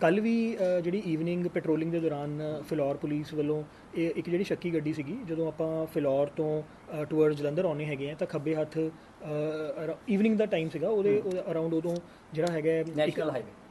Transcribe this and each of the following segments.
ਕੱਲ ਵੀ ਜਿਹੜੀ evening patrolling ਦੇ ਦੌਰਾਨ ਫਿਲੌਰ ਪੁਲਿਸ ਵੱਲੋਂ ਇਹ ਇੱਕ ਜਿਹੜੀ ਸ਼ੱਕੀ ਗੱਡੀ ਸੀਗੀ ਜਦੋਂ ਆਪਾਂ ਫਿਲੌਰ ਤੋਂ ਟੁਵਰਡ ਜਲੰਧਰ ਆਉਣੇ ਹੈਗੇ ਆ ਤਾਂ ਖੱਬੇ ਹੱਥ ਈਵਨਿੰਗ ਦਾ ਟਾਈਮ ਸੀਗਾ ਉਹਦੇ ਅਰਾਊਂਡ ਉਦੋਂ ਜਿਹੜਾ ਹੈਗਾ ਨੈਸ਼ਨਲ ਹਾਈਵੇ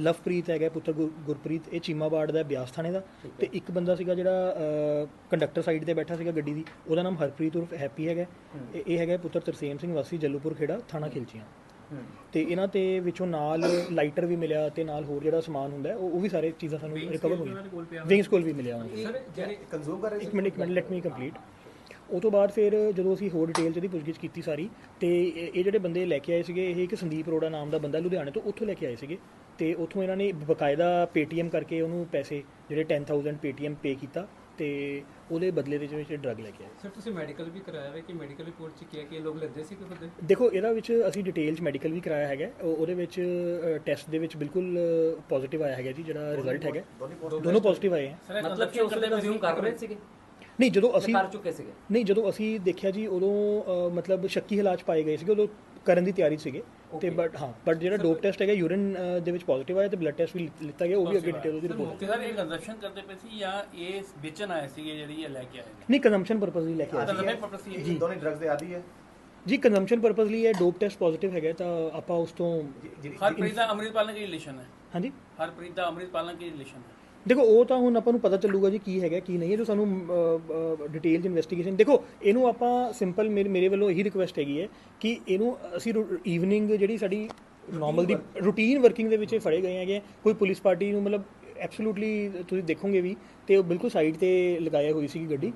ਲਵਪ੍ਰੀਤ ਹੈਗਾ ਪੁੱਤਰ ਗੁਰ- ਗੁਰਪ੍ਰੀਤ ਇਹ ਚੀਮਾਬਾੜ ਦਾ ਬਿਆਸ ਥਾਣੇ ਦਾ। ਤੇ ਇੱਕ ਬੰਦਾ ਸੀਗਾ ਜਿਹੜਾ ਕੰਡਕਟਰ ਸਾਈਡ ਤੇ ਬੈਠਾ ਸੀਗਾ ਗੱਡੀ ਦੀ ਉਹਦਾ ਨਾਮ ਹਰਪ੍ਰੀਤ ਉਰਫ ਹੈਪੀ ਹੈਗਾ। ਇਹ- ਇਹ ਹੈਗਾ ਪੁੱਤਰ ਤਰਸੇਮ ਸਿੰਘ ਵਾਸੀ ਜੱਲੂਪੁਰ ਖੇੜਾ ਥਾਣਾ ਖਿਲਚੀਆਂ। ਤੇ ਇਹਨਾਂ ਤੇ ਵਿੱਚੋਂ ਨਾਲ ਲਾਈਟਰ ਵੀ ਮਿਲਿਆ ਤੇ ਨਾਲ ਹੋਰ ਜਿਹੜਾ ਸਮਾਨ ਹੁੰਦਾ ਉਹ ਵੀ ਸਾਰੇ ਚੀਜ਼ਾਂ ਸਾਨੂੰ ਰਿਕਵਰ ਹੋਈਆਂ ਵਿੰਗਸ ਕੋਲ ਵੀ ਮਿਲਿਆ ਸਰ ਜਿਹੜੇ ਕੰਜ਼ੂਮ ਕਰ ਰਹੇ ਇੱਕ ਮਿੰਟ ਇੱਕ ਮਿੰਟ ਲੈਟ ਮੀ ਕੰਪਲੀਟ ਉਹ ਤੋਂ ਬਾਅਦ ਫਿਰ ਜਦੋਂ ਅਸੀਂ ਹੋਰ ਡਿਟੇਲ ਚ ਇਹਦੀ ਪੁੱਛਗਿੱਛ ਕੀਤੀ ਸਾਰੀ ਤੇ ਇਹ ਜਿਹੜੇ ਬੰਦੇ ਲੈ ਕੇ ਆਏ ਸੀਗੇ ਇਹ ਇੱਕ ਸੰਦੀਪ ਅਰੋੜਾ ਨਾਮ ਦਾ ਬੰਦਾ ਲੁਧਿਆਣੇ ਤੋਂ ਉੱਥੋਂ ਲੈ ਕੇ ਆਏ ਸੀਗੇ। ਤੇ ਉੱਥੋਂ ਇਹਨਾਂ ਨੇ ਬਕਾਇਦਾ ਪੇਟੀਐਮ ਕਰਕੇ ਉਹਨੂੰ ਪੈਸੇ ਜਿਹੜੇ 10000 ਪੇਟੀਐਮ ਪੇ ਕੀਤਾ ਤੇ ਉਹਦੇ ਬਦਲੇ ਦੇ ਵਿੱਚ ਡਰੱਗ ਲੈ ਕੇ ਆਏ। ਸਰ ਤੁਸੀਂ ਮੈਡੀਕਲ ਵੀ ਕਰਾਇਆ ਹੈ ਕਿ ਮੈਡੀਕਲ ਰਿਪੋਰਟ ਚ ਕੀ ਹੈ ਕਿ ਇਹ ਲੋਕ ਲੱਦੇ ਸੀ ਕਿ ਖੁਦ ਦੇਖੋ ਇਹਦਾ ਵਿੱਚ ਅਸੀਂ ਡਿਟੇਲ ਚ ਮੈਡੀਕਲ ਵੀ ਕਰਾਇਆ ਹੈਗਾ। ਉਹ- ਉਹਦੇ ਵਿੱਚ ਟੈਸਟ ਦੇ ਵਿੱਚ ਬਿਲਕੁਲ ਪੋਜ਼ਿਟਿਵ ਆਇਆ ਹੈਗਾ ਜੀ ਜਿਹੜਾ ਰਿਜ਼ਲਟ ਹੈਗਾ। ਦੋਨੋਂ ਪੋਜ਼ਿਟਿਵ ਆਏ ਹੈ ਮਤਲਬ ਕਿ ਉਸ ਵੇਲੇ ਕੰਜ਼ਿਊਮ ਕਰ ਰਹੇ ਸੀਗੇ। ਨਹੀਂ ਜਦੋਂ ਅਸੀਂ ਕਰ ਚੁੱਕੇ ਸੀਗੇ। ਨਹੀਂ ਜਦੋਂ ਅਸੀਂ ਦੇਖਿਆ ਜੀ ਉਦੋਂ ਅ, ਮਤਲਬ ਸ਼ੱਕੀ ਹਾਲਾਤ 'ਚ ਪਾਏ ਗਏ ਸੀਗੇ ਉਦੋਂ ਕਰਨ ਦੀ ਤਿਆਰੀ ਸੀਗੇ। ਤੇ ਬਟ ਹਾਂ ਬਟ ਜਿਹੜਾ ਡੋਪ ਟੈਸਟ ਹੈਗਾ ਯੂਰਿਨ ਦੇ ਵਿੱਚ ਪੋਜ਼ਿਟਿਵ ਆਇਆ ਤੇ ਬਲੱਡ ਟੈਸਟ ਵੀ ਲਿੱਤਾ ਗਿਆ ਉਹ ਵੀ ਅੱਗੇ ਡਿਟੇਲ ਉਹਦੀ ਰਿਪੋਰਟ ਸਰ ਇਹ ਕੰਜ਼ੰਪਸ਼ਨ ਕਰਦੇ ਪਏ ਸੀ ਜਾਂ ਇਹ ਵੇਚਣ ਆਏ ਸੀਗੇ ਜਿਹੜੀ ਇਹ ਲੈ ਕੇ ਆਏ ਨੇ? ਨਹੀਂ ਕੰਜ਼ੰਪਸ਼ਨ ਪਰਪਸ ਲਈ ਲੈ ਕੇ ਆਏ ਤਾਂ ਸੀ ਲੰਮੇ ਪਰਪਸ ਸੀ ਜੀ ਦੋਨੇ ਡਰੱਗਸ ਦੇ ਆਦੀ ਹੈ। ਜੀ ਕੰਜ਼ੰਪਸ਼ਨ ਪਰਪਸ ਲਈ ਇਹ ਡੋਪ ਟੈਸਟ ਪੋਜ਼ਿਟਿਵ ਹੈਗਾ ਤਾਂ ਆਪਾਂ ਉਸ ਤੋਂ ਹਰਪ੍ਰੀਤ ਦਾ ਅੰਮ੍ਰਿਤਪਾਲ ਨਾਲ ਕੀ ਰਿਲੇਸ਼ਨ ਹੈ? ਹਾਂਜੀ? ਹਰਪ੍ਰੀਤ ਦਾ ਅੰਮ੍ਰਿਤਪਾਲ ਨਾਲ ਕੀ ਰਿਲੇਸ਼ਨ ਹੈ? ਦੇਖੋ ਉਹ ਤਾਂ ਹੁਣ ਆਪਾਂ ਨੂੰ ਪਤਾ ਚੱਲੂਗਾ ਜੀ ਕੀ ਹੈਗਾ ਕੀ ਨਹੀਂ ਹੈ ਜੋ ਸਾਨੂੰ ਡਿਟੇਲ ਚ ਇਨਵੈਸਟੀਗੇਸ਼ਨ ਦੇਖੋ ਇਹਨੂੰ ਆਪਾਂ ਸਿੰਪਲ ਮੇਰੇ ਵੱਲੋਂ ਇਹੀ ਰਿਕੁਐਸਟ ਹੈਗੀ ਹੈ ਕਿ ਇਹਨੂੰ ਅਸੀਂ ਈਵਨਿੰਗ ਜਿਹੜੀ ਸਾਡੀ ਨਾਰਮਲ ਦੀ ਰੂਟੀਨ ਵਰਕਿੰਗ ਦੇ ਵਿੱਚ ਫੜੇ ਗਏ ਹੈਗੇ ਕੋਈ ਪੁਲਿਸ ਪਾਰਟੀ ਨੂੰ ਮਤਲਬ ਐਬਸੋਲੂਟਲੀ ਤੁਸੀਂ ਦੇਖੋਗੇ ਵੀ ਤੇ ਉਹ ਬਿਲਕੁਲ ਸਾਈਡ ਤੇ ਲਗਾਇਆ ਹੋਈ ਸੀ ਗੱਡੀ।